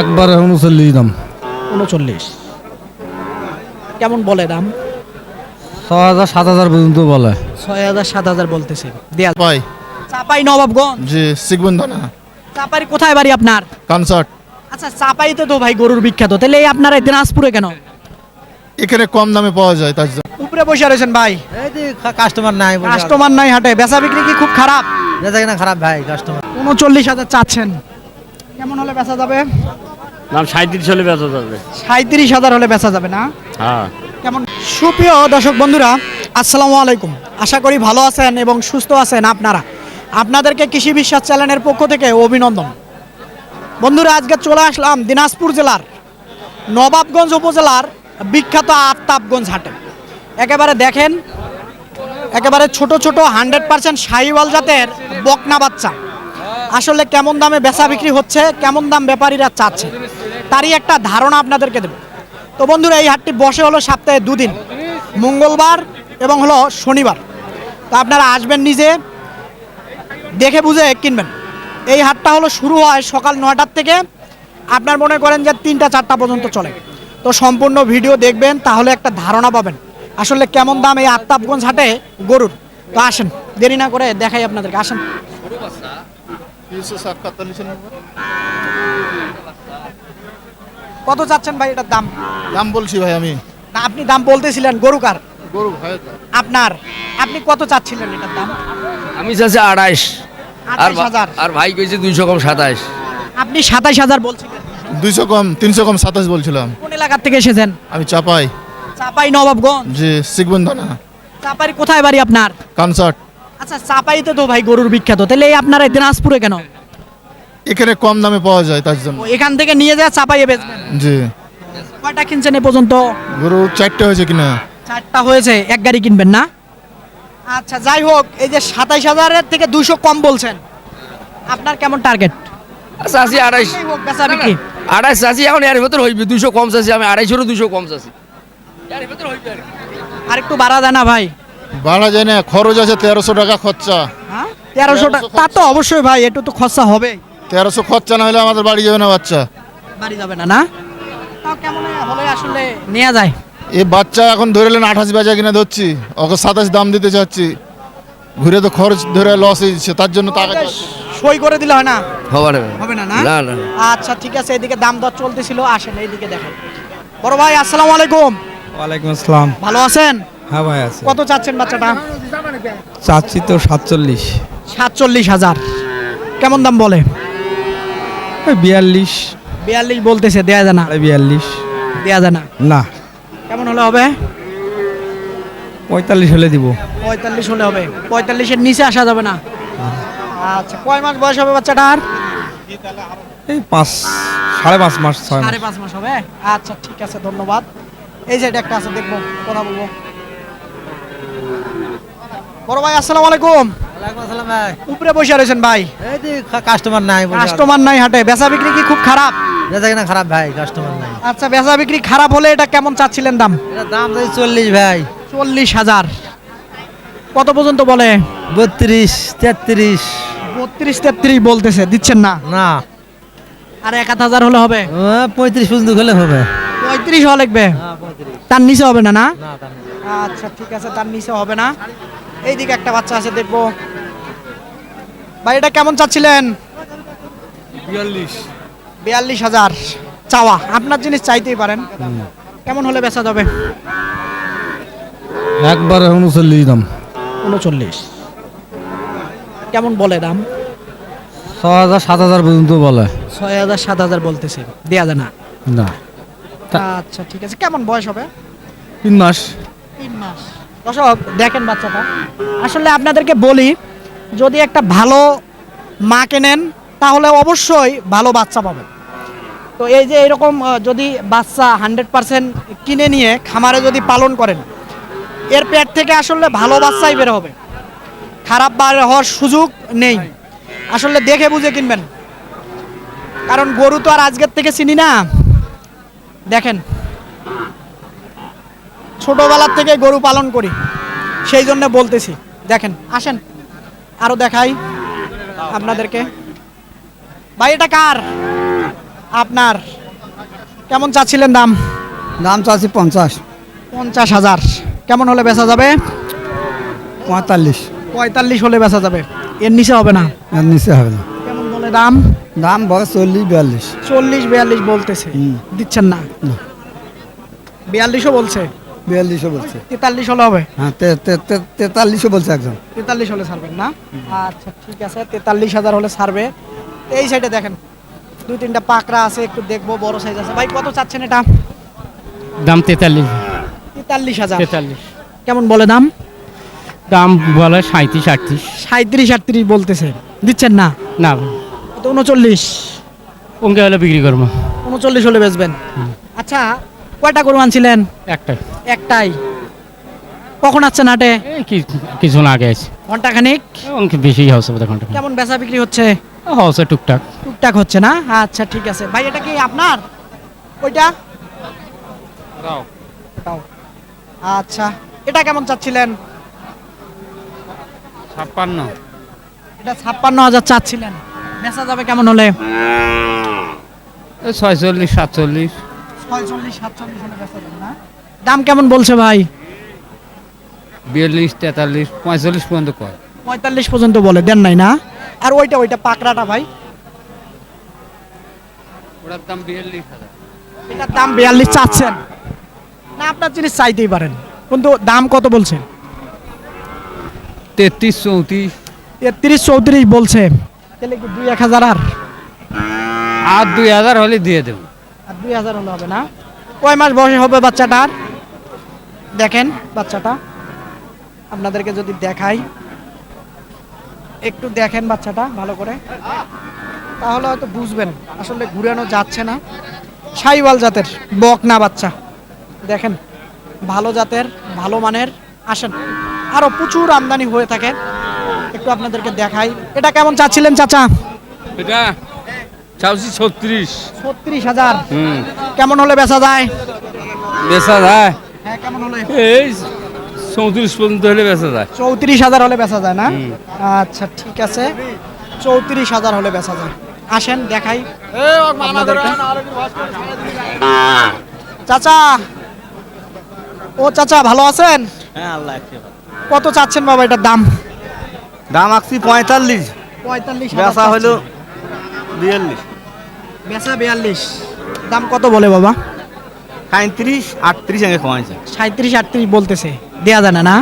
একবারে উনচল্লিশ দাম উনচল্লিশ। কেমন বলে দাম? ছ হাজার সাত হাজার পর্যন্ত বলে। ছয় হাজার সাত হাজার বলতেছে। দেয়া পাই চাপাই নবাবগঞ্জ। শিখবেন চাপাই কোথায় বাড়ি আপনার? কনসার্ট আচ্ছা চাপাইতে তো ভাই গরুর বিখ্যাত। তাহলে এই আপনার এই দিনাজপুরে কেন? এখানে কম দামে পাওয়া যায় তার জন্য। উপরে বসে রয়েছেন ভাই। এই যে কাস্টমার নাই কাস্টমার নাই হাটে। বেচা বিক্রি কি খুব খারাপ? বেচা কিনা খারাপ ভাই কাস্টমার উনচল্লিশ হাজার চাচ্ছেন। কেমন হলে বেচা যাবে? দাম সাঁত্রিশ হলে বেচা যাবে। সাঁত্রিশ হাজার হলে বেচা যাবে না? হ্যাঁ। কেমন? সুপ্রিয় দর্শক বন্ধুরা আসসালামু আলাইকুম। আশা করি ভালো আছেন এবং সুস্থ আছেন আপনারা। আপনাদেরকে কৃষি বিশ্বাস চ্যানেলের পক্ষ থেকে অভিনন্দন। বন্ধুরা আজকে চলে আসলাম দিনাজপুর জেলার নবাবগঞ্জ উপজেলার বিখ্যাত আফতাবগঞ্জ হাটে। একেবারে দেখেন একেবারে ছোট ছোট হান্ড্রেড পার্সেন্ট শাহিওয়াল জাতের বকনা বাচ্চা। আসলে কেমন দামে বেচা বিক্রি হচ্ছে, কেমন দাম ব্যাপারীরা চাচ্ছে, তারই একটা ধারণা আপনাদেরকে দেব। তো বন্ধুরা, এই হাটটি বসে হলো সপ্তাহে দুদিন, মঙ্গলবার এবং হলো শনিবার। তো আপনারা আসবেন নিজে, দেখে বুঝে কিনবেন। এই হাটটা হলো শুরু হয় সকাল নয়টার থেকে, আপনার মনে করেন যে তিনটা চারটা পর্যন্ত চলে। তো সম্পূর্ণ ভিডিও দেখবেন, তাহলে একটা ধারণা পাবেন, আসলে কেমন দাম এই আত্মাবগঞ্জ হাটে গরুর। তো আসেন, দেরি না করে দেখাই আপনাদেরকে, আসেন। কত চাচ্ছেন ভাই এটার দাম? দাম বলছি ভাই আমি। না আপনি দাম বলতেছিলেন গরু কার? গরু ভাই আপনার। আপনি কত চাচ্ছিলেন এটার দাম? আমি চাচ্ছি আড়াইশ। আর হাজার। আর ভাই কইছে দুইশো কম সাতাইশ। আপনি সাতাইশ হাজার বলছিলেন। দুইশো কম তিনশো কম সাতাশ বলছিলাম। কোন এলাকার থেকে এসেছেন? আমি চাপাই। চাপাই নবাবগঞ্জ। যে শিখবেন না চাপাই কোথায় বাড়ি আপনার? কনসার্ট আচ্ছা চাপাইতে তো ভাই গরুর বিখ্যাত। তাহলে এই আপনারা এই দিনাজপুরে কেন? এখানে কম দামে পাওয়া যায় তার জন্য। এখান থেকে নিয়ে যা চাপাইয়ে বেচবেন? জি। কয়টা কিনছেন এ পর্যন্ত? গরু চারটে হয়েছে কিনা? চারটা হয়েছে এক গাড়ি কিনবেন না? আচ্ছা যাই হোক এই যে সাতাইশ হাজারের থেকে দুশো কম বলছেন। আপনার কেমন টার্গেট চাচ্ছি আড়াইশ। হোক বেচা বিক্রি। আড়াইশ চাচ্ছি এখন এর ভেতর হইবে দুইশো কম চাচ্ছি আমি আড়াইশোরও দুইশো কম চাচ্ছি এর ভেতর হইবে আর কি। আর একটু বাড়া যায় না ভাই। বাড়া যায় না খরচ আছে তেরোশো টাকা খরচা। হ্যাঁ? তেরোশো টাকা তা তো অবশ্যই ভাই একটু তো খরচা হবে। তেরোশো খরচা না হলে আমাদের বাড়ি যাবে না বাচ্চা। বাড়ি যাবে না না? তাও কেমন হলে আসলে নেওয়া যায়। এই বাচ্চা এখন ধরে নেন আঠাশ বেচা কিনা ধরছি ওকে সাতাশ দাম দিতে চাচ্ছি। ঘুরে তো খরচ ধরে লস হয়েছে তার জন্য টাকা সই করে দিলে হয় না। হবে না না? না না। আচ্ছা ঠিক আছে এদিকে দাম দর চলতেছিল আসেন এইদিকে দেখেন। বড় ভাই আসসালামু আলাইকুম। ওয়ালাইকুম আসসালাম। ভালো আছেন? হ্যাঁ ভাই আছে। কত চাচ্ছেন বাচ্চাটা? চাচ্ছি তো সাতচল্লিশ। সাতচল্লিশ হাজার। কেমন দাম বলে? বিয়াল্লিশ। বিয়াল্লিশ বলতেছে দেয়া যায় না। বিয়াল্লিশ। দেয়া যায় না। না। কেমন হলে হবে? পঁয়তাল্লিশ হলে দিব। পঁয়তাল্লিশ হলে হবে। পঁয়তাল্লিশের নিচে আসা যাবে না। আচ্ছা কয় মাস বয়স হবে বাচ্চাটার? এই পাঁচ সাড়ে পাঁচ মাস সাড়ে পাঁচ মাস হবে? আচ্ছা ঠিক আছে ধন্যবাদ। এই যে একটা আছে দেখব কথা বলব। বড় ভাই আসসালামু আলাইকুম। উপরে বসে রয়েছেন ভাই। কাস্টমার নাই কাস্টমার নাই হাটে বেচা বিক্রি কি খুব খারাপ? বেচা কিনা খারাপ ভাই কাস্টমার নাই। আচ্ছা বেচা বিক্রি খারাপ হলে এটা কেমন চাচ্ছিলেন দাম? এটা দাম চল্লিশ ভাই। চল্লিশ হাজার। কত পর্যন্ত বলে? বত্রিশ তেত্রিশ। বত্রিশ তেত্রিশ বলতেছে দিচ্ছেন না? না। আর এক হাজার হলে হবে? পঁয়ত্রিশ পর্যন্ত হলে হবে। পঁয়ত্রিশ হওয়া লাগবে? হ্যাঁ তার নিচে হবে না না। আচ্ছা ঠিক আছে তার নিচে হবে না। এইদিকে একটা বাচ্চা আছে দেখব। ভাই এটা কেমন চাচ্ছিলেন? বিয়াল্লিশ। বিয়াল্লিশ হাজার। চাওয়া আপনার জিনিস চাইতেই পারেন। কেমন হলে বেচা যাবে? একবারে উনচল্লিশ দাম। উনচল্লিশ। কেমন বলে দাম? ছ হাজার সাত হাজার পর্যন্ত বলে। ছয় হাজার সাত হাজার বলতেছে। দেয়া যায় না। না। আচ্ছা ঠিক আছে। কেমন বয়স হবে? তিন মাস। তিন মাস। দর্শক, দেখেন বাচ্চাটা। আসলে আপনাদেরকে বলি, যদি একটা ভালো মা কেনেন তাহলে অবশ্যই ভালো বাচ্চা পাবেন। তো এই যে এরকম যদি বাচ্চা হান্ড্রেড পার্সেন্ট কিনে নিয়ে খামারে যদি পালন করেন, এর পেট থেকে আসলে ভালো বাচ্চাই বের হবে। খারাপ বার হওয়ার সুযোগ নেই। আসলে দেখে বুঝে কিনবেন। কারণ গরু তো আর আজকের থেকে চিনি না। দেখেন ছোটবেলার থেকে গরু পালন করি। সেই জন্য বলতেছি। দেখেন আসেন। আরও দেখাই আপনাদেরকে। ভাই এটা কার? আপনার। কেমন চাচ্ছিলেন দাম? দাম চাচ্ছি পঞ্চাশ। পঞ্চাশ হাজার। কেমন হলে বেচা যাবে? পঁয়তাল্লিশ। পঁয়তাল্লিশ হলে বেচা যাবে। এর নিচে হবে না? এর নিচে হবে না। কেমন বলে দাম? দাম বলে চল্লিশ বিয়াল্লিশ। চল্লিশ বিয়াল্লিশ বলতেছে। দিচ্ছেন না? না। বিয়াল্লিশও বলছে? বিয়াল্লিশও বলছে। তেতাল্লিশ হলে হবে? হ্যাঁ তেতাল্লিশও বলছে একজন। তেতাল্লিশ হলে ছাড়বেন না? আচ্ছা ঠিক আছে তেতাল্লিশ হাজার হলে ছাড়বে। এই সাইডে দেখেন দুই তিনটা পাকড়া আছে একটু দেখব বড় সাইজ আছে। ভাই কত চাচ্ছেন এটা? দাম তেতাল্লিশ। তেতাল্লিশ হাজার। তেতাল্লিশ। কেমন বলে দাম? দাম বলে সাঁত্রিশ আটত্রিশ। সাঁত্রিশ আটত্রিশ বলতেছে। দিচ্ছেন না? না। উনচল্লিশ। ওকে হলে বিক্রি করব। উনচল্লিশ হলে বেচবেন। আচ্ছা কয়টা গরু আনছিলেন? একটাই। একটাই। কখন আছেন হাটে? এই কি কিছুক্ষণ আগে আছে ঘন্টাখানিক ওকে বেশি হচ্ছে বোধ ঘণ্টা কেমন বেচা বিক্রি হচ্ছে? হচ্ছে টুকটাক। টুকটাক হচ্ছে না? আচ্ছা ঠিক আছে। ভাই এটা কি আপনার? ওইটা। আচ্ছা। এটা কেমন চাচ্ছিলেন? ছাপ্পান্ন। এটা ছাপ্পান্ন হাজার চাচ্ছিলেন। বেচা যাবে কেমন হলে? ছয়চল্লিশ সাতচল্লিশ। ছয়চল্লিশ সাতচল্লিশ হলে বেচা যাবে না। দাম কেমন বলছে ভাই? বিয়াল্লিশ তেতাল্লিশ পঁয়তাল্লিশ পর্যন্ত কয়। পঁয়তাল্লিশ পর্যন্ত বলে দেন নাই না? আর ওইটা ওইটা পাকড়াটা ভাই। ওটার দাম বিয়াল্লিশ হাজার। এটার দাম বিয়াল্লিশ চাচ্ছেন। না আপনার জিনিস চাইতেই পারেন। কিন্তু দাম কত বলছে? তেত্রিশ চৌত্রিশ। তেত্রিশ চৌত্রিশ বলছে। তাহলে কি দুই এক হাজার আর? আর দুই হাজার হলে দিয়ে দেবো। হবে না। কয় মাস বয়স হবে বাচ্চাটার? দেখেন বাচ্চাটা। আপনাদেরকে যদি দেখাই। একটু দেখেন বাচ্চাটা ভালো করে। তাহলে হয়তো বুঝবেন। আসলে ঘুরানো যাচ্ছে না। সাইওয়াল জাতের বক না বাচ্চা। দেখেন, ভালো জাতের, ভালো মানের। আসেন আরও প্রচুর আমদানি হয়ে থাকে। একটু আপনাদেরকে দেখাই। এটা কেমন চাচ্ছিলেন চাচা? এটা চাউছি ছত্রিশ। ছত্রিশ হাজার। কেমন হলে বেচা যায়? বেচা যায়। হ্যাঁ কেমন হলে? এই চৌত্রিশ পর্যন্ত হলে বেচা যায়। চৌত্রিশ হাজার হলে বেচা যায় না? আচ্ছা ঠিক আছে। চৌত্রিশ হাজার হলে বেচা যায়। আসেন দেখাই। চাচা! ও চাচা ভালো আছেন? হ্যাঁ আল্লাহ কত চাচ্ছেন বাবা এটার দাম? দাম আঁকছি পঁয়তাল্লিশ। পঁয়তাল্লিশ বেচা হলো বিয়াল্লিশ। বেচা বিয়াল্লিশ। দাম কত বলে বাবা? সাঁত্রিশ আটত্রিশ আগে কমাইছে। সাঁত্রিশ আটত্রিশ বলতেছে। দেয়া যায় না না?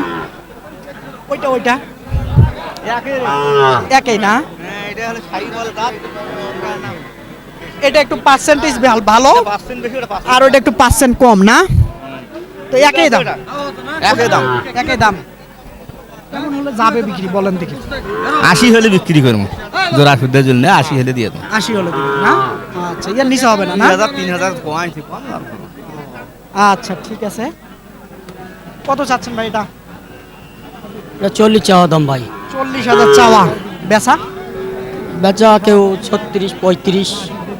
ওইটা ওইটা। একই না? হ্যাঁ এটা হলো সাইবল গাছ। এটা একটু পার্সেন্টেজ ভালো পার্সেন্ট আর ওটা একটু পার্সেন্ট কম না? তো একই দাম। একই দাম। একই দাম। কেমন হলে যাবে বিক্রি? বলেন দেখি। আশি হলে বিক্রি করব। জোড়া জন্য আশি হলে দিয়ে দেবো। আশি হলে দিবি না? আচ্ছা ইয়ার নিচে হবে না না? হাজার তিন হাজার কমাইছি। আচ্ছা ঠিক আছে। কত চাচ্ছেন ভাই এটা? চল্লিশ চাওয়া দাম ভাই। চল্লিশ হাজার চাওয়া। বেচা? বেচা কেউ ছত্রিশ পঁয়ত্রিশ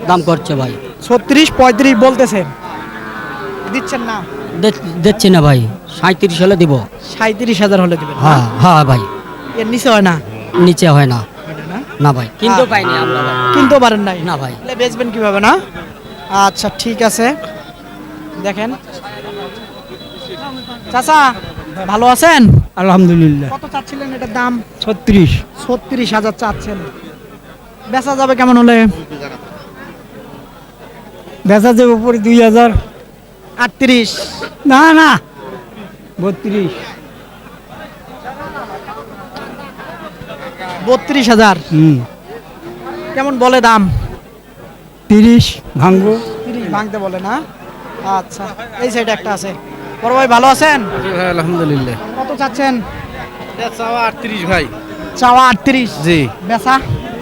দাম করছে ভাই। ছত্রিশ পঁয়ত্রিশ বলতেছেন। দিচ্ছেন না? দিচ্ছি না ভাই। সাঁত্রিশ হলে দিব। সাঁত্রিশ হাজার হলে দিবেন হ্যাঁ হ্যাঁ ভাই। এর নিচে হয় না? নিচে হয় না। না? ভাই। কিন্তু হ্যাঁ। পাইনি আমরা ভাই। কিনতেও পারেন নাই? না ভাই। তাহলে বেচবেন কীভাবে না? আচ্ছা ঠিক আছে। দেখেন। চাচা ভালো আছেন? আলহামদুলিল্লাহ। কত চাচ্ছিলেন এটার দাম? ছত্রিশ। ছত্রিশ হাজার চাচ্ছেন। বেচা যাবে কেমন হলে? বেচা যাবে উপরে দুই হাজার। আটত্রিশ। না না। বত্রিশ। বত্রিশ হাজার। হুম। কেমন বলে দাম? তিরিশ তিরিশ ভাঙতে বলে না? আচ্ছা এই সাইডে একটা আছে। বড় ভাই ভালো আছেন? আলহামদুলিল্লাহ। কত চাচ্ছেন? চাওয়া আটত্রিশ ভাই। চাওয়া আটত্রিশ? জি। বেচা?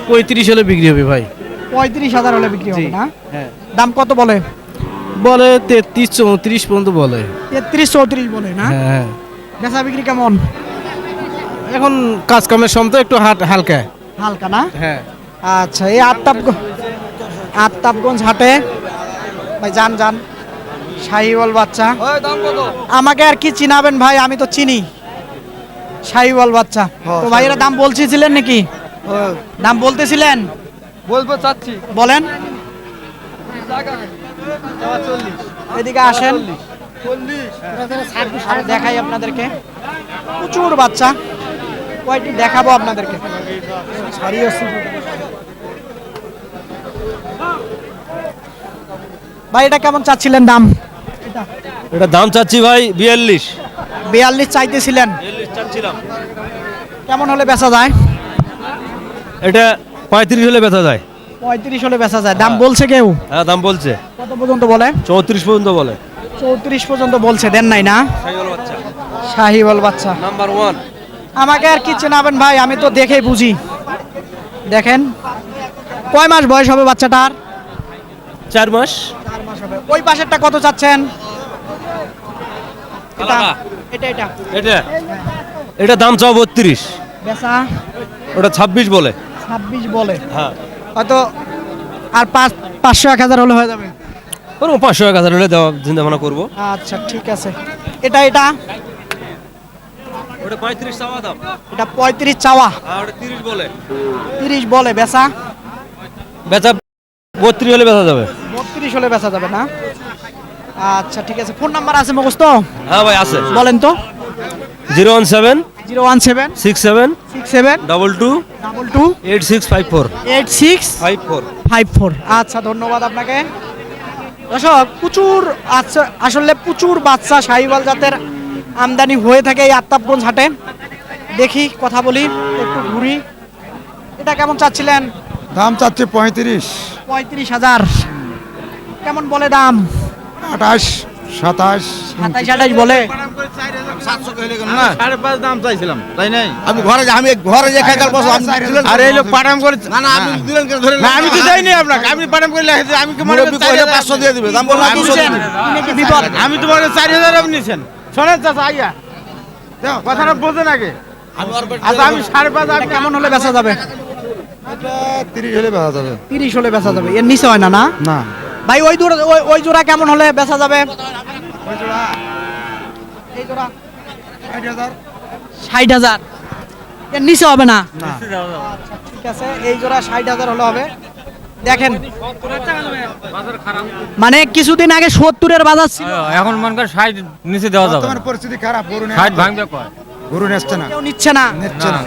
পঁয়ত্রিশ হলে বিক্রি হবে ভাই। পঁয়ত্রিশ হাজার হলে বিক্রি হবে না? হ্যাঁ। দাম কত বলে? বলে তেত্রিশ চৌত্রিশ পর্যন্ত বলে। তেত্রিশ চৌত্রিশ বলে না? হ্যাঁ বেচা বিক্রি কেমন? এখন কাজ কামের সময় তো একটু হাট হালকা। হালকা না? হ্যাঁ। আচ্ছা এই আত্তাপ আত্তাপগঞ্জ হাটে। ভাই যান যান। শাহিওয়াল বাচ্চা। আমাকে আর কি চিনাবেন ভাই? আমি তো চিনি। শাহিওয়াল বাচ্চা। তো ভাই এরা দাম বলছিলেন নাকি? দাম বলতেছিলেন? বলব চাচ্ছি। বলেন। এদিকে আসেন। দেখাই আপনাদেরকে। প্রচুর বাচ্চা। কয়টি দেখাবো আপনাদেরকে। ভাই এটা কেমন চাচ্ছিলেন দাম? এটা দাম চাচ্ছি ভাই বিয়াল্লিশ। বিয়াল্লিশ চাইতেছিলেন। কেমন হলে বেচা যায়? এটা পঁয়ত্রিশ হলে বেচা যায়। পঁয়ত্রিশ হলে বেচা যায়। দাম বলছে কেউ? হ্যাঁ দাম বলছে। কত পর্যন্ত বলে? চৌত্রিশ পর্যন্ত বলে। চৌত্রিশ পর্যন্ত বলছে দেন নাই না? বাচ্চা। শাহিওয়াল বাচ্চা। নাম্বার ওয়ান আমাকে আর কি চেনাবেন ভাই আমি তো দেখেই বুঝি। দেখেন কয় মাস বয়স হবে বাচ্চাটার? চার মাস। চার মাস হবে। ওই পাশেরটা কত চাচ্ছেন? এটা এটা এটা। এটা এটা দাম চাও বত্রিশ। বেচা? ওটা ছাব্বিশ বলে। ছাব্বিশ বলে। হ্যাঁ। হয়তো আর পাঁচ পাঁচশো এক হাজার হলে হয়ে যাবে। ওরকম পাঁচশো এক হাজার হলে দেওয়া চিন্তা ভাবনা করব। আচ্ছা ঠিক আছে। এটা এটা? ওটা পঁয়ত্রিশ চাওয়া দাম এটা পঁয়ত্রিশ চাওয়া। আর ওটা তিরিশ বলে। তিরিশ বলে বেচা? বেচা বত্রিশ হলে বেচা যাবে। বত্রিশ হলে বেচা যাবে না? আচ্ছা ঠিক আছে। ফোন নাম্বার আছে মুখস্থ? হ্যাঁ ভাই আছে। বলেন তো। Zero one seven zero one seven. Six seven. Six seven. Double two. Double two. Eight six five four. Eight six five four. Five four. আচ্ছা ধন্যবাদ আপনাকে। দর্শক প্রচুর আচ্ছা আসলে প্রচুর বাচ্চা সাহিওয়াল জাতের আমদানি হয়ে থাকে এই আত্তাবগঞ্জ হাটে। দেখি কথা বলি একটু ঘুরি। এটা কেমন চাচ্ছিলেন? দাম চাচ্ছে পঁয়ত্রিশ। পঁয়ত্রিশ হাজার। কেমন বলে দাম? আঠাশ। সাতাশ। সাতাইশ আঠাইশ বলে? দাম চাইছিলাম তাই নাই? আমি ঘরে আমি ঘরে যে খাইকাল বসো আরে এই লোক পাঠাম করে না না আপনি দিলেন কেন ধরে না আমি তো চাইনি আপনাকে আমি পাঠাম করে লেখেছি আমি কি মনে মুরব্বী কইলে দিয়ে দিবে দাম বললাম আমি দুশো দিয়ে দিছেন। দিবে। কিনে কি বিপদ আমি তো মনে চারি হাজার আপনি নিছেন। শোনেন চাচা আইয়া। দাও, কথাটা বোঝেন আগে। আচ্ছা আমি সাড়ে পাঁচ আপনি কেমন হলে বেচা যাবে? তিরিশ হলে বেচা যাবে। তিরিশ হলে বেচা যাবে। এর নিচে হয় না না? না। ভাই ওই জোড়া ওই- ওই জোড়া কেমন হলে বেচা যাবে? এই জোড়া। ষাট হাজার। এর নিচে হবে না? আচ্ছা, ঠিক আছে। এই জোড়া ষাট হাজার হলে হবে। দেখেন। মানে কিছুদিন আগে সত্তরের বাজার ছিল। এখন মনে কর ষাট নিচে দেওয়া যাবে বর্তমান পরিস্থিতি খারাপ গরু ষাট ভাঙবে কয়? গরু নেচ্ছে না। কেউ নিচ্ছে না। নিচ্ছে না।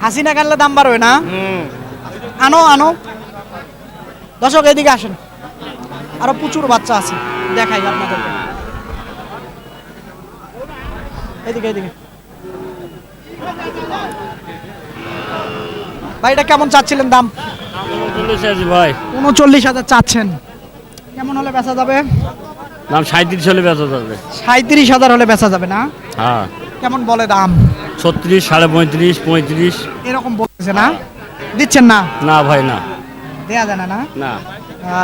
হাসিনা কানলে দাম বাড়বে না? আনো আনো। দর্শক এদিকে আসেন। আরও প্রচুর বাচ্চা আছে দেখাই আপনাদেরকে। এদিকে এদিকে। ভাই এটা কেমন চাচ্ছিলেন দাম? ভাই। উনচল্লিশ হাজার চাচ্ছেন। কেমন হলে বেচা যাবে? দাম সাঁত্রিশ হলে বেচা যাবে। সাঁত্রিশ হাজার হলে বেচা যাবে না? হ্যাঁ। কেমন বলে দাম? ছত্রিশ সাড়ে পঁয়ত্রিশ পঁয়ত্রিশ। এরকম বলতেছে না? দিচ্ছেন না? না ভাই না। দেয়া যায় না না? না।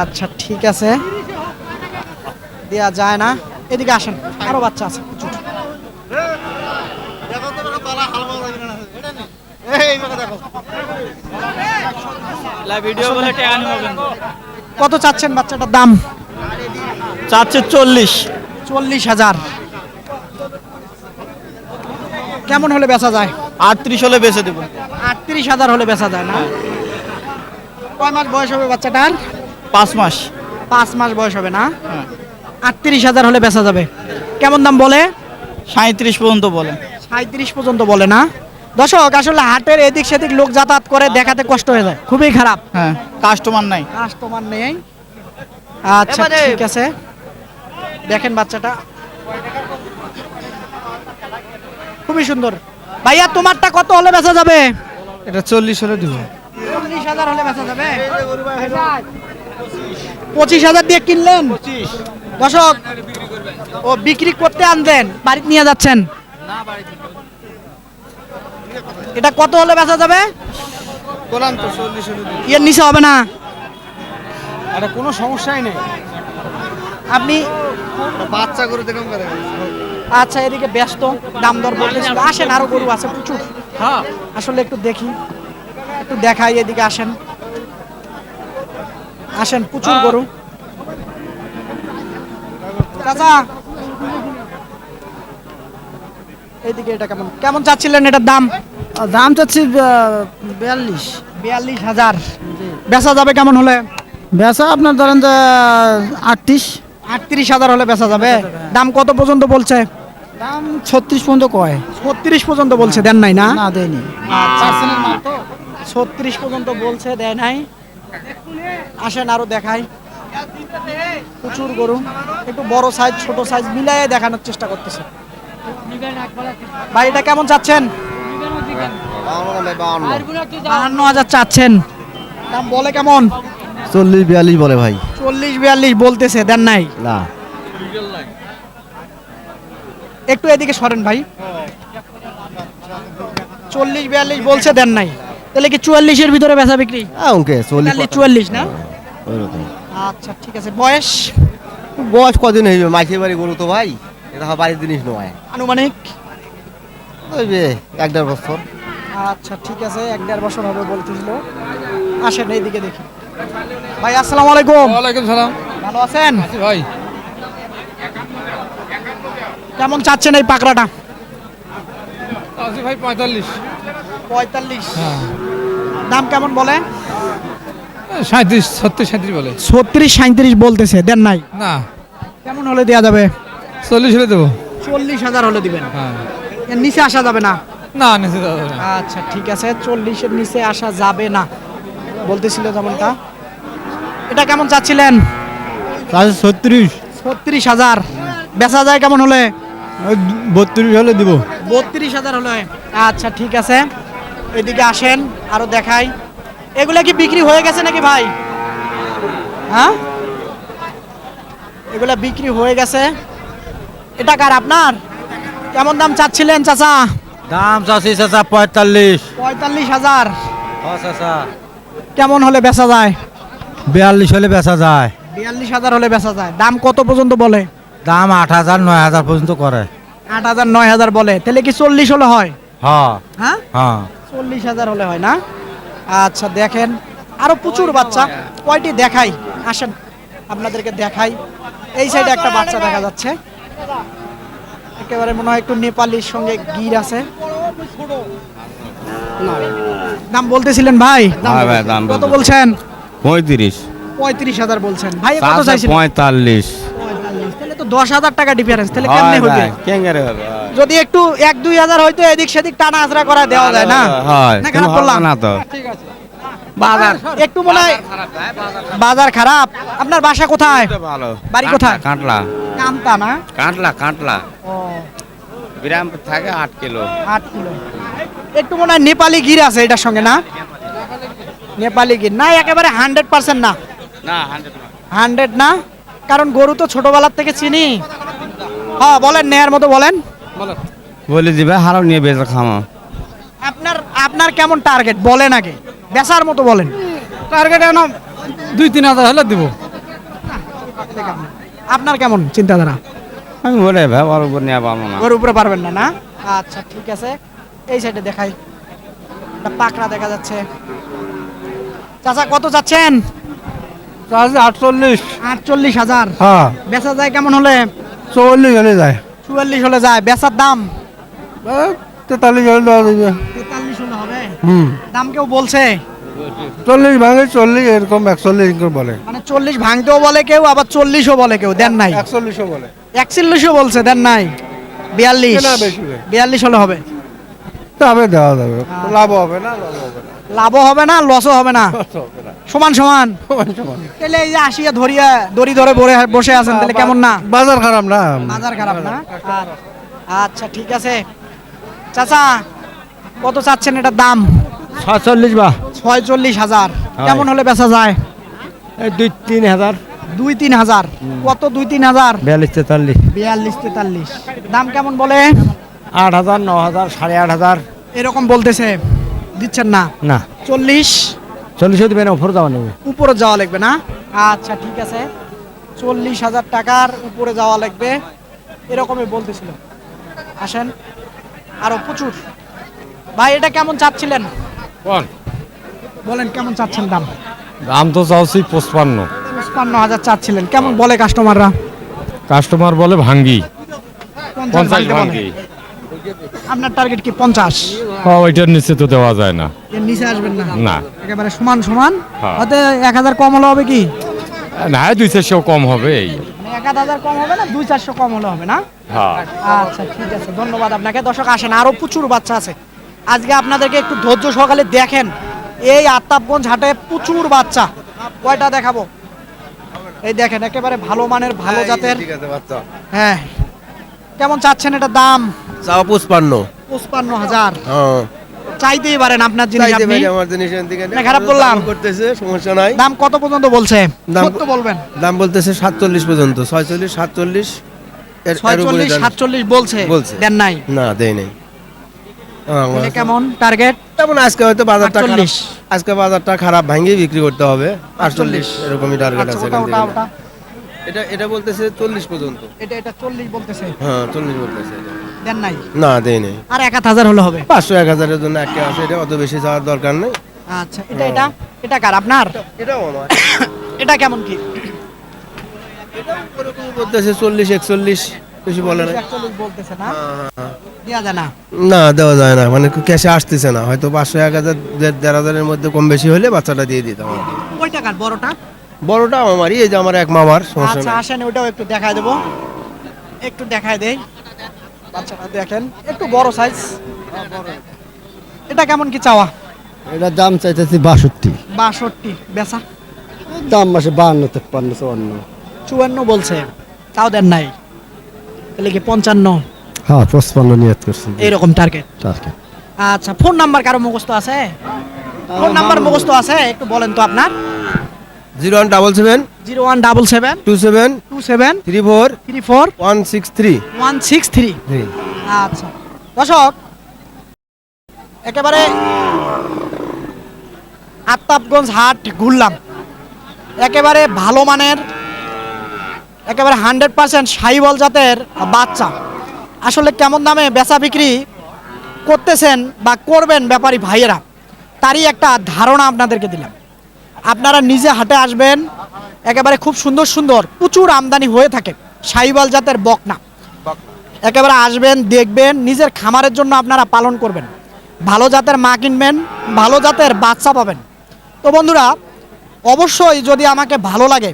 আচ্ছা ঠিক আছে। দেয়া যায় না। এদিকে আসেন আরও বাচ্চা আছে প্রচুর। কত চাচ্ছেন বাচ্চাটার দাম? চাচ্ছে চল্লিশ। চল্লিশ হাজার। কেমন হলে বেচা যায়? আটত্রিশ হলে বেচে দেবো। আটত্রিশ হাজার হলে বেচা যায় না? কয় মাস বয়স হবে বাচ্চাটার? পাঁচ মাস। পাঁচ মাস বয়স হবে না? আটত্রিশ হাজার হলে বেচা যাবে। কেমন দাম বলে? সাঁত্রিশ পর্যন্ত বলে। সাঁত্রিশ পর্যন্ত বলে না? দর্শক আসলে হাটের এদিক সেদিক লোক যাতায়াত করে দেখাতে কষ্ট হয়ে যায়। খুবই খারাপ। হ্যাঁ কাস্টমার নাই। কাস্টমার নেই। আচ্ছা ঠিক আছে। দেখেন বাচ্চাটা। খুবই সুন্দর। ভাইয়া তোমারটা কত হলে বেচা যাবে? এটা চল্লিশ হলে দিব। হাজার হলে বেচা যাবে? পঁচিশ হাজার। দিয়ে কিনলেন? দর্শক ও বিক্রি করতে আনলেন বাড়িতে নিয়ে যাচ্ছেন। এটা কত হলে বেচা যাবে? এর নিচে হবে না। এটা কোনো সমস্যাই নেই। আপনি বাচ্চা করে দেখুন আচ্ছা এদিকে ব্যস্ত দাম দর বলতেছিল। আসেন আরও গরু আছে প্রচুর। আসলে একটু দেখি। একটু দেখাই এদিকে আসেন। আসেন প্রচুর গরু। চাচা! এইদিকে এটা কেমন? কেমন চাচ্ছিলেন এটার দাম? দাম চাচ্ছি বিয়াল্লিশ। বিয়াল্লিশ হাজার। বেচা যাবে কেমন হলে? বেচা আপনার ধরেন যে আটত্রিশ। আটত্রিশ হাজার হলে বেচা যাবে। দাম কত পর্যন্ত বলছে? দাম ছত্রিশ পর্যন্ত কয়। ছত্রিশ পর্যন্ত বলছে দেন নাই না? না দেয়নি। ছত্রিশ পর্যন্ত বলছে দেয় নাই। আসেন আরও দেখাই। প্রচুর গরু। একটু বড় সাইজ ছোট সাইজ মিলাইয়ে দেখানোর চেষ্টা করতেছে। ভাই এটা কেমন চাচ্ছেন? বাহান্ন হাজার চাচ্ছেন। দাম বলে কেমন? চল্লিশ বিয়াল্লিশ বলে ভাই। চল্লিশ বিয়াল্লিশ বলতেছে দেন নাই। না। একটু এদিকে সরেন ভাই। চল্লিশ বিয়াল্লিশ বলছে দেন নাই। তাহলে কি চুয়াল্লিশের ভিতরে বেচা বিক্রি? ওকে বিয়াল্লিশ চুয়াল্লিশ না? আচ্ছা ঠিক আছে। বয়স? বয়স কদিন হইবে? মাইসের বাড়ি গরু তো ভাই এটা বাড়ির জিনিস নয়। আনুমানিক? ওই বে এক দেড় বছর। আচ্ছা ঠিক আছে এক দেড় বছর হবে বলতেছিল। আসেন এইদিকে দেখি। ভাই আসসালামু আলাইকুম। ওয়ালাইকুম সালাম। ভালো আছেন? ভাই। কেমন চাচ্ছেন এই পাকড়াটা? আছি ভাই পঁয়তাল্লিশ। পঁয়তাল্লিশ। দাম কেমন বলে? সাঁত্রিশ ছত্রিশ সাঁত্রিশ বলে। ছত্রিশ সাঁত্রিশ বলতেছে দেন নাই? না। কেমন হলে দেওয়া যাবে? চল্লিশ হলে দেবো। চল্লিশ হাজার হলে দিবেন। হ্যাঁ। এর নিচে আসা যাবে না? না নিচে যাবে না। আচ্ছা ঠিক আছে চল্লিশের নিচে আসা যাবে না। বলতেছিল যেমনটা। এটা কেমন চাচ্ছিলেন? ছত্রিশ। ছত্রিশ হাজার। বেচা যায় কেমন হলে? বত্রিশ হলে দিব। বত্রিশ হাজার হলে আচ্ছা ঠিক আছে। এদিকে আসেন আরও দেখাই। এগুলা কি বিক্রি হয়ে গেছে নাকি ভাই? হ্যাঁ? এগুলা বিক্রি হয়ে গেছে। এটা কার আপনার? কেমন দাম চাচ্ছিলেন চাচা? দাম চাষি চাচা পঁয়তাল্লিশ। পঁয়তাল্লিশ হাজার। কেমন হলে বেচা যায়? বিয়াল্লিশ হলে বেচা যায়। বিয়াল্লিশ হাজার হলে বেচা যায়। দাম কত পর্যন্ত বলে? দাম আট হাজার নয় হাজার পর্যন্ত করে। আট হাজার নয় হাজার বলে। তাহলে কি চল্লিশ হলে হ্যাঁ? হ্যাঁ? হ্যাঁ চল্লিশ হাজার হলে হয় না। আচ্ছা দেখেন আরও প্রচুর বাচ্চা। কয়টি দেখাই? আসেন আপনাদেরকে দেখাই। এই সাইডে একটা বাচ্চা দেখা যাচ্ছে। একেবারে মনে হয় একটু নেপালির সঙ্গে গির আছে। দাম বলতেছিলেন ভাই? হ্যাঁ কত বলছেন? পঁয়ত্রিশ। পঁয়ত্রিশ হাজার বলছেন। ভাই কত চাইছেন পঁয়তাল্লিশ। দশ হাজার টাকা ডিফারেন্স তাহলে কেমনে হবে কেঙ্গারে হবে যদি একটু এক দুই হাজার হয়তো এদিক সেদিক টানা আজরা করা দেওয়া যায় না? হয়। না খারাপ বললাম। না তো। বাজার একটু মনে হয় বাজার খারাপ। আপনার বাসা কোথায়? ভালো। বাড়ি কোথায়? কাঁটলা কামতা না? কাঁটলা কাঁটলা। ও। বিরামপুর থাকে আট কিলো। আট কিলো। একটু মনে হয় নেপালি গির আছে এটার সঙ্গে না? নেপালি গির। না একেবারে হান্ড্রেড পার্সেন্ট না। না হান্ড্রেড না? কারণ গরু তো ছোটবেলার থেকে চিনি। হ্যাঁ বলেন নেয়ার মতো বলেন। বলে দিবে হারাও নিয়ে বেঁচে খামো। আপনার আপনার কেমন টার্গেট বলেন আগে। বেচার মতো বলেন। টার্গেট এখন দুই তিন হাজার হলে দিব। আপনার কেমন চিন্তাধারা? আমি বলে ভাই ওর উপর নিয়ে পাবো না। ওর উপরে পারবেন না না? আচ্ছা ঠিক আছে। এই সাইডে দেখাই। একটা পাকড়া দেখা যাচ্ছে। চাচা কত যাচ্ছেন? আটচল্লিশ। আটচল্লিশ হাজার। হ্যাঁ। বেচা যায় কেমন হলে? চল্লিশ হলে যায়। চুয়াল্লিশ হলে যায়। বেচার দাম? তেতাল্লিশ হলে দেওয়া যাবে। তেতাল্লিশ হলে হবে? হুম। দাম কেউ বলছে? চল্লিশ ভাঙে চল্লিশ এরকম একচল্লিশ এরকম বলে। মানে চল্লিশ ভাঙতেও বলে কেউ আবার চল্লিশও বলে কেউ দেন নাই। একচল্লিশও বলে। একচল্লিশও বলছে দেন নাই। বিয়াল্লিশ। বিয়াল্লিশ হলে হবে। তবে দেওয়া যাবে। লাভ হবে না লাভ হবে না। লাভও হবে না লসও হবে না। সমান সমান। তাহলে এই যে আসিয়া ধরিয়া দড়ি ধরে বসে বসে আছেন তাহলে কেমন না? বাজার খারাপ না। বাজার খারাপ না? আর- আচ্ছা ঠিক আছে। চাচা কত চাচ্ছেন এটার দাম? সাতচল্লিশ বা। ছয়চল্লিশ হাজার। কেমন হলে বেচা যায়? এই দুই তিন হাজার। দুই তিন হাজার। কত দুই তিন হাজার? বিয়াল্লিশ তেতাল্লিশ। বিয়াল্লিশ তেতাল্লিশ। দাম কেমন বলে? আট হাজার ন হাজার সাড়ে আট হাজার। এরকম বলতেছে। দিচ্ছেন না? না। চল্লিশ। চল্লিশও দিবেন উপরে যাওয়া নেবে উপরে যাওয়া লাগবে না? আচ্ছা ঠিক আছে। চল্লিশ হাজার টাকার উপরে যাওয়া লাগবে। এরকমই বলতেছিল। আসেন। আরও প্রচুর। ভাই এটা কেমন চাচ্ছিলেন? বলেন কেমন চাচ্ছেন দাম? দাম তো চাচ্ছি পঁচপান্ন। পঁচপান্ন হাজার চাচ্ছিলেন। কেমন বলে কাস্টমাররা কাস্টমার বলে ভাঙ্গি। পঞ্চাশ বলে। ভাঙ্গি। আপনার টার্গেট কি পঞ্চাশ? হ্যাঁ, ওইটার নিচে তো দেওয়া যায় না। এর নিচে আসবেন না? না। একেবারে সমান সমান? হ্যাঁ। হয়তো এক হাজার কম হলে হবে কি? না দুই চারশো কম হবে এই। মানে এক হাজার কম হবে না দুই চারশো কম হলে হবে না? হ্যাঁ। আচ্ছা ঠিক আছে ধন্যবাদ আপনাকে। দর্শক আসেন আরও প্রচুর বাচ্চা আছে। আজকে আপনাদেরকে একটু ধৈর্য সকালে দেখেন। এই আত্তাবগঞ্জ হাটে প্রচুর বাচ্চা। কয়টা দেখাবো? এই দেখেন একেবারে ভালো মানের ভালো জাতের। ঠিক আছে বাচ্চা। হ্যাঁ। কেমন চাচ্ছেন এটা দাম? চাও পুষ্পান্ন পঁচপান্ন হাজার। হ্যাঁ। চাইতেই পারেন আপনার জিনিস চাইতে আপনি। পারি আমার জিনিসের দিকে না, খারাপ বললাম। করতেছে সমস্যা নাই। দাম কত পর্যন্ত বলছে? দাম- সত্য বলবেন। দাম বলতেছে সাতচল্লিশ পর্যন্ত। ছয়চল্লিশ সাতচল্লিশ এর- এর উপরে ছয়চল্লিশ দাম- সাতচল্লিশ বলছে। বলছে। দেন নাই। না দেয় নেই। মানে কেমন টার্গেট তেমন আজকে হয়তো বাজারটা খারাপ। 48 আজকে বাজারটা খারাপ ভাঙিয়ে বিক্রি করতে হবে। আটচল্লিশ এরকমই টার্গেট আচ্ছা আছে ওটা এখান ওটা থেকে। ওটা। এটা এটা বলতেছে চল্লিশ পর্যন্ত। এটা এটা চল্লিশ বলতেছে। হ্যাঁ চল্লিশ বলতেছে দেন নাই? না দেয় নেই। আর এক আধ হাজার হলে হবে? পাঁচশো এক হাজারের জন্য একটা আছে এটা অত বেশি যাওয়ার দরকার নেই। আচ্ছা এটা এটা এটা কার আপনার? এটাও আমার। এটা কেমন কি? বলতেছে চল্লিশ একচল্লিশ বেশি বলে না বলতেছে না? দেওয়া যায় না? না দেওয়া যায় না মানে ক্যাশে আসতেছে না। হয়তো পাঁচশো এক হাজার দেড় হাজারের মধ্যে কম বেশি হলে বাচ্চাটা দিয়ে দিতাম। ওই টাকার বড়টা? বড়টা আমারই এই যে আমার এক মামার সমস্যা আচ্ছা নেই। আসেন ওটাও একটু দেখায় দেবো। একটু দেখায় দেই। বাচ্চাটা দেখেন একটু বড় সাইজ এটা কেমন কি চাওয়া? এটার দাম চাইতেছি বাষট্টি। বাষট্টি বেচা? দাম মাসে বাহান্ন তেপ্পান্ন চুয়ান্ন। চুয়ান্ন বলছে তাও দেন নাই। তাহলে কি পঞ্চান্ন? হ্যাঁ পঁচপান্ন নিয়ত করছি। এইরকম টার্গেট টার্গেট আচ্ছা ফোন নাম্বার কারও মুখস্থ আছে? ফোন নাম্বার মুখস্থ আছে? একটু বলেন তো আপনার। Zero one double seven zero one double seven two seven two seven three four three four one six three. One six three. আচ্ছা। দর্শক একেবারে হাট ঘুরলাম। একেবারে ভালো মানের একেবারে হান্ড্রেড পার্সেন্ট সাইবল জাতের বাচ্চা। আসলে কেমন দামে বেচা বিক্রি করতেছেন বা করবেন ব্যাপারী ভাইয়েরা তারই একটা ধারণা আপনাদেরকে দিলাম। আপনারা নিজে হাটে আসবেন একেবারে খুব সুন্দর সুন্দর প্রচুর আমদানি হয়ে থাকে সাইবাল জাতের বকনা। একেবারে আসবেন দেখবেন নিজের খামারের জন্য আপনারা পালন করবেন। ভালো জাতের মা কিনবেন ভালো জাতের বাচ্চা পাবেন। তো বন্ধুরা অবশ্যই যদি আমাকে ভালো লাগে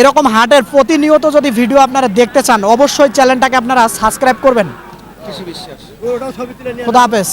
এরকম হাটের প্রতিনিয়ত যদি ভিডিও আপনারা দেখতে চান অবশ্যই চ্যানেলটাকে আপনারা সাবস্ক্রাইব করবেন। খোদা হাফেজ।